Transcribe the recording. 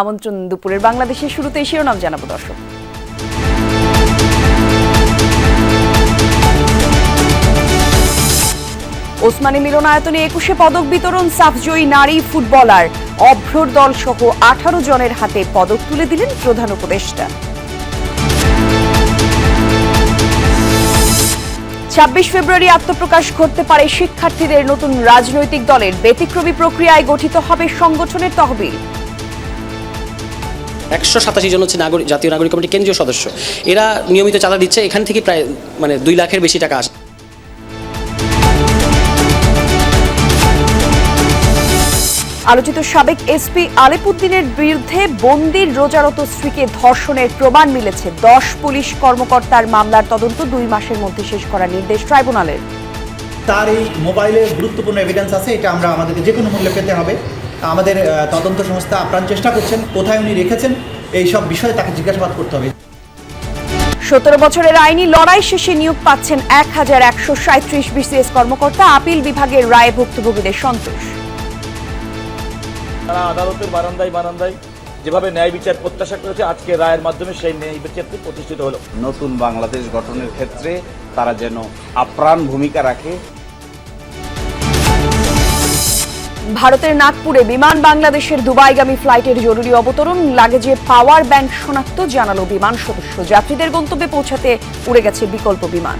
আমন্ত্রণ দুপুরের বাংলাদেশের শুরুতে শিরোনাম জানাব দর্শক। ওসমানী মিলনায়তনে একুশে পদক বিতরণ সাফজয়ী নারী ফুটবলার অভ্রর দল সহ আঠারো জনের হাতে পদক তুলে দিলেন প্রধান উপদেষ্টা। ছাব্বিশ ফেব্রুয়ারি আত্মপ্রকাশ করতে পারে শিক্ষার্থীদের নতুন রাজনৈতিক দলের ব্যতিক্রমী প্রক্রিয়ায় গঠিত হবে সংগঠনের তহবিল। একশো সাতাশি জন হচ্ছে নাগরিক জাতীয় নাগরিক কমিটি কেন্দ্রীয় সদস্য। এরা নিয়মিত চাঁদা দিচ্ছে এখান থেকে প্রায় মানে দুই লাখের বেশি টাকা আসে। আলোচিত সাবেক এসপি আলিপুদ্দিনের বিরুদ্ধে বন্দির রোজারত স্ত্রীকে ধর্ষণের প্রমাণ মিলেছে। দশ পুলিশ কর্মকর্তার মামলার তদন্ত দুই মাসের মধ্যে শেষ করার নির্দেশ ট্রাইব্যুনালের। তার এই মোবাইলে গুরুত্বপূর্ণ এভিডেন্স আছে এটা আমরা আমাদেরকে যে কোনো মূল্যে পেতে হবে। আমাদের তদন্ত সংস্থা আপ্রাণ চেষ্টা করছেন কোথায় উনি রেখেছেন এই সব বিষয়ে তাকে জিজ্ঞাসাবাদ করতে হবে। সতেরো বছরের আইনি লড়াই শেষে নিয়োগ পাচ্ছেন এক হাজার একশো সাঁত্রিশ বিসিএস কর্মকর্তা আপিল বিভাগের রায়ে ভুক্তভোগীদের সন্তোষ। তারা আদালতের বারান্দায় বারান্দায় যেভাবে ন্যায় বিচার প্রত্যাশা করেছে আজকে রায়ের মাধ্যমে সেই ন্যায় বিচারটি প্রতিষ্ঠিত হলো। নতুন বাংলাদেশ গঠনের ক্ষেত্রে তারা যেন আপ্রাণ ভূমিকা রাখে ভারতের নাগপুরে বিমান বাংলাদেশের দুবাইগামী ফ্লাইটের জরুরি অবতরণ, লাগেজে পাওয়ার ব্যাংক শনাক্ত, জানালো বিমান সদস্য। যাত্রীদের গন্তব্যে পৌঁছাতে উড়ে গেছে বিকল্প বিমান।